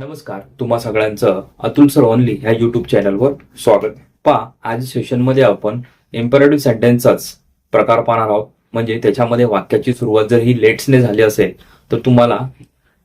नमस्कार तुम्हा सगळ्यांचं अतुल सर ओनली ह्या युट्यूब चॅनलवर स्वागत. पहा आज सेशनमध्ये आपण इम्पेरेटिव्ह सेंटेन्सचाच प्रकार पाहणार आहोत. म्हणजे त्याच्यामध्ये वाक्याची सुरुवात जर ही लेट्सने झाली असेल तर तुम्हाला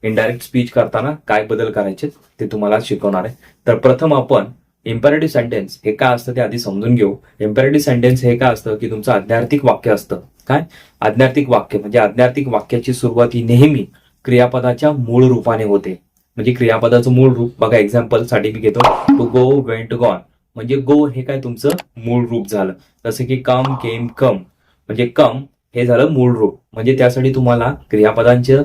इनडायरेक्ट स्पीच करताना काय बदल करायचे ते तुम्हाला शिकवणार आहे. तर प्रथम आपण इम्पेरेटिव्ह सेंटेन्स हे काय असतं ते आधी समजून घेऊ. इम्पेरेटिव्ह सेंटेन्स हे काय असतं की तुमचं आज्ञार्थिक वाक्य असतं. काय? आज्ञार्थिक वाक्य म्हणजे आज्ञार्थिक वाक्याची सुरुवात ही नेहमी क्रियापदाच्या मूळ रूपाने होते. म्हणजे क्रियापदाचं मूळ रूप. बघा एक्झाम्पलसाठी मी घेतो. टू गो वेंट गॉन म्हणजे गो हे काय तुमचं मूळ रूप झालं. जसं की कम केम कम म्हणजे कम हे झालं मूळ रूप. म्हणजे त्यासाठी तुम्हाला क्रियापदांचे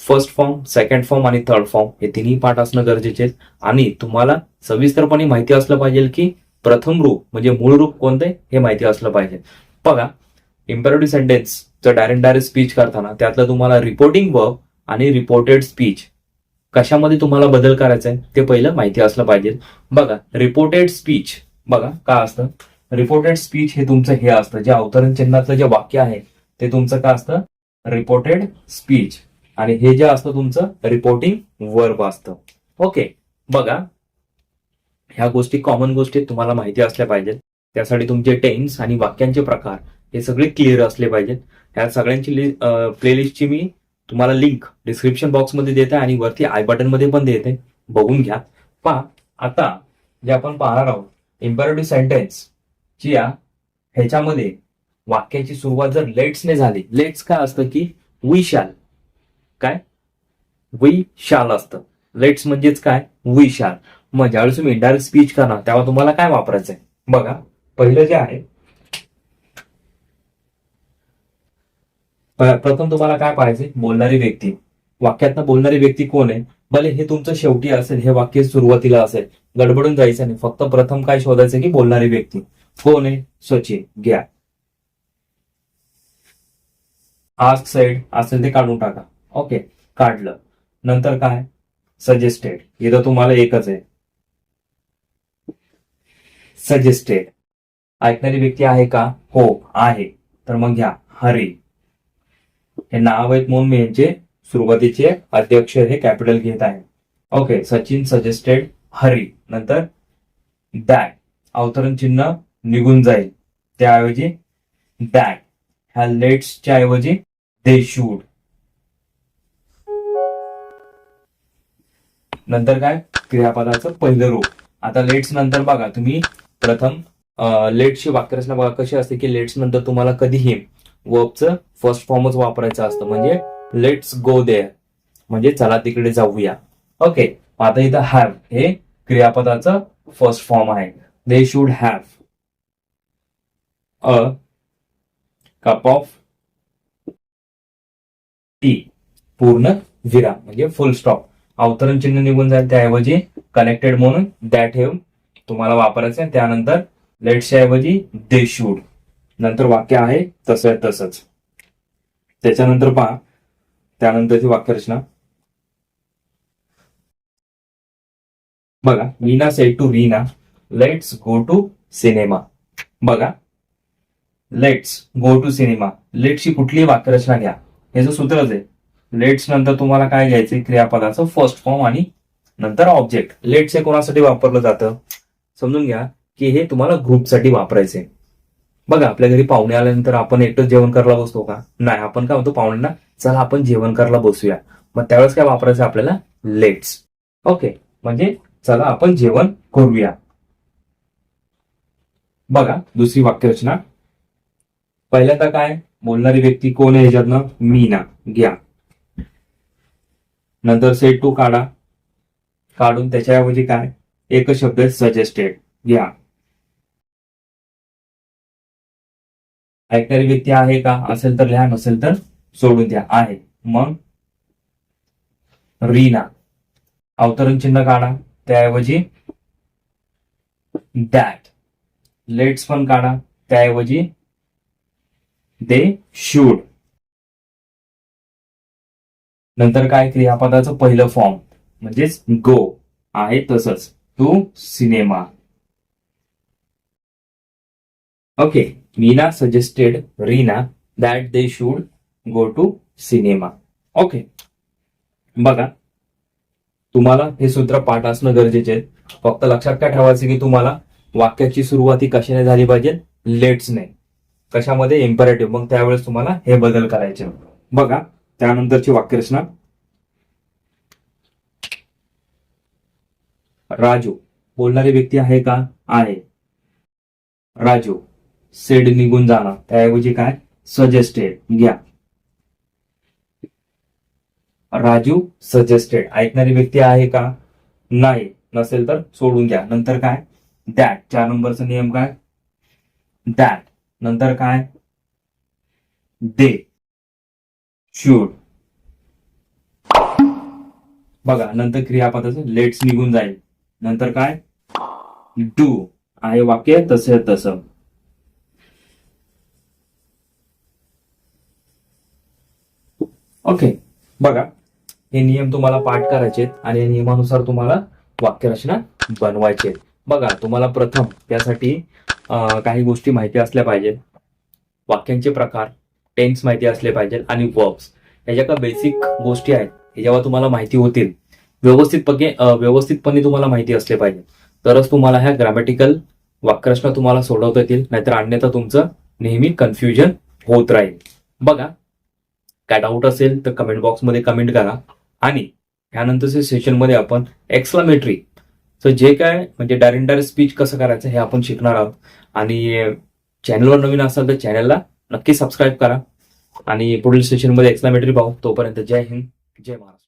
फर्स्ट फॉर्म सेकंड फॉर्म आणि थर्ड फॉर्म हे तिन्ही पाठ असणं गरजेचे आहे आणि तुम्हाला सविस्तरपणे माहिती असलं पाहिजे की प्रथम रूप म्हणजे मूळ रूप कोणते हे माहिती असलं पाहिजे. बघा इम्पेरेटिव्ह सेंटेन्सचं डायरेक्ट डायरेक्ट स्पीच करताना त्यातलं तुम्हाला रिपोर्टिंग वर्क आणि रिपोर्टेड स्पीच कशामध्ये तुम्हाला बदल करायचा आहे ते पहिलं माहिती असलं पाहिजे. बघा रिपोर्टेड स्पीच बघा काय असतं? रिपोर्टेड स्पीच हे तुमचं हे असतं जे अवतरण चिन्हातलं जे वाक्य आहे ते तुमचं काय असतं? रिपोर्टेड स्पीच आणि हे जे असतं तुमचं रिपोर्टिंग वर्ब असतं. ओके बघा. ह्या गोष्टी कॉमन गोष्टी तुम्हाला माहिती असल्या पाहिजेत. त्यासाठी तुमचे टेन्स आणि वाक्यांचे प्रकार हे सगळे क्लिअर असले पाहिजेत. ह्या सगळ्यांची प्लेलिस्टची मी तुम्हाला लिंक डिस्क्रिप्शन बॉक्समध्ये देते आणि वरती आय बटनमध्ये पण देते बघून घ्या. पहा आता जे आपण पाहणार आहोत इम्पॅरेटिव्ह सेंटेन्स ची या ह्याच्यामध्ये वाक्याची सुरुवात जर लेट्सने झाली लेट्स काय असतं की वी शाल काय? वी शाल असतं. लेट्स म्हणजेच काय? वी शाल मग ज्यावेळेस तुम्ही इंडायरेक्ट स्पीच करणार तेव्हा तुम्हाला काय वापरायचं आहे बघा पहिलं जे आहे प्रथम तुम्हाला काय पाहिजे बोलणारी व्यक्ती. वाक्यातनं बोलणारी व्यक्ती कोण आहे? भले हे तुमचं शेवटी असेल हे वाक्य सुरुवातीला असेल गडबडून जायचं नाही. फक्त प्रथम काय शोधायचं की बोलणारी व्यक्ती. कोण आहे? सचिन घ्या. आस्क साईड असेल ते काढून टाका. ओके काढलं. नंतर काय? सजेस्टेड इथं तुम्हाला एकच आहे. सजेस्टेड ऐकणारी व्यक्ती आहे का? हो आहे. तर मग घ्या. हरी. हे नाव आहेत म्हणून मी यांचे सुरुवातीचे अध्यक्ष हे कॅपिटल घेत आहे. Okay Sachin suggested Hari. नंतर दॅट. अवतरण चिन्ह निघून जाईल. त्याऐवजी दॅट. ह्या लेट्सच्या ऐवजी दे शूड नंतर काय? क्रियापदाचं पहिलं रूप. आता लेट्स नंतर बघा तुम्ही प्रथम लेट्सची वाक्यरचना बघा कशी असते की लेट्स नंतर तुम्हाला कधीही वर्बचं फर्स्ट फॉर्मच वापरायचं असतं म्हणजे लेट्स गो देअर म्हणजे चला तिकडे जाऊया. ओके आता इथं हॅव हे क्रियापदाचं फर्स्ट फॉर्म आहे. They should have a cup of tea पूर्ण विराम म्हणजे फुल स्टॉप अवतरण चिन्ह निघून जाईल त्याऐवजी कनेक्टेड म्हणून. दॅट हेव तुम्हाला वापरायचं त्यानंतर लेट्सच्या ऐवजी दे शूड नंतर वाक्य आहे तसं आहे तसंच. त्याच्यानंतर पहा त्यानंतरची वाक्यरचना. बघा Meena said to Reena let's go to cinema बघा लेट्स गो टू सिनेमा लेट्सची कुठलीही वाक्यरचना घ्या. हे जो सूत्रच आहे लेट्स नंतर तुम्हाला काय घ्यायचंय क्रियापदाचं फर्स्ट फॉर्म आणि नंतर ऑब्जेक्ट लेट्स हे कोणासाठी वापरलं जातं? समजून घ्या की हे तुम्हाला ग्रुपसाठी वापरायचे बघा आपल्या घरी पाहुणे आल्यानंतर आपण एकटं जेवण करायला बसतो का? नाही आपण काय म्हणतो पाहुण्यांना चला आपण जेवण करायला बसूया. मग त्यावेळेस काय वापरायचं आपल्याला? लेट्स ओके म्हणजे चला आपण जेवण करूया. बघा दुसरी वाक्यरचना. पहिल्यांदा काय? बोलणारी व्यक्ती कोण आहे ह्याच्यातनं मीना. घ्या. नंतर सेट टू काढा. काढून त्याच्याऐवजी काय? एक शब्द सजेस्टेड घ्या. ऐकणारी व्यक्ती आहे का? असेल तर लिहा नसेल तर सोडून द्या. आहे. मग? रीना. अवतरण चिन्ह काढा. त्याऐवजी दॅट लेट्स पण काढा. त्याऐवजी दे शूड नंतर काय? क्रियापदाचं पहिलं फॉर्म म्हणजेच गो आहे तसंच. To cinema okay Meena suggested Reena that they should go to cinema okay बघा. तुम्हाला हे सूत्र पाठ असणं गरजेचे आहे. फक्त लक्षात काय ठेवायचं की तुम्हाला वाक्याची सुरुवाती कशाने झाली पाहिजे? लेट्सने कशामध्ये? इम्परेटिव्ह मग त्यावेळेस तुम्हाला हे बदल करायचे. बघा. त्यानंतरची वाक्यरचना. राजू. बोलणारी व्यक्ती आहे का? आहे. राजू. सेड निघून जाणार. त्याऐवजी काय? सजेस्टेड घ्या. राजू सजेस्टेड ऐकणारी व्यक्ती आहे का? नाही. नसेल तर सोडून द्या. नंतर काय? दॅट चार नंबरचा नियम काय? दॅट नंतर काय? दे शूड बघा नंतर क्रियापदाचं लेट्स निघून जाईल. नंतर काय? डू आहे वाक्य तसे तसं. ओके बघा हे नियम तुम्हाला पाठ करायचे आहेत आणि या नियमानुसार तुम्हाला वाक्यरचना बनवायची आहेत बघा तुम्हाला प्रथम त्यासाठी काही गोष्टी माहिती असल्या पाहिजेत. वाक्यांचे प्रकार टेन्स माहिती असले पाहिजेत आणि वर्ब्स ह्या ज्या काही बेसिक गोष्टी आहेत हे जेव्हा तुम्हाला माहिती होतील व्यवस्थितपणे व्यवस्थितपणे तुम्हाला माहिती असले पाहिजे तरच तुम्हाला ह्या ग्रॅमॅटिकल वाक्यरचना तुम्हाला सोडवता येतील नाहीतर अन्यथा तुमचं नेहमी कन्फ्युजन होत राहील. बघा काय डाऊट असेल तर कमेंट बॉक्समध्ये कमेंट करा. आणि ह्यानंतरच्या सेशनमध्ये आपण एक्सलामेट्री तर जे काय म्हणजे डायरेक्ट डायरेक्ट स्पीच कसं करायचं हे आपण शिकणार आहोत. आणि चॅनलवर नवीन असाल तर चॅनलला नक्की सबस्क्राईब करा. आणि पुढील सेशनमध्ये एक्सलामेट्री पाहू. तोपर्यंत जय हिंद जय महाराष्ट्र.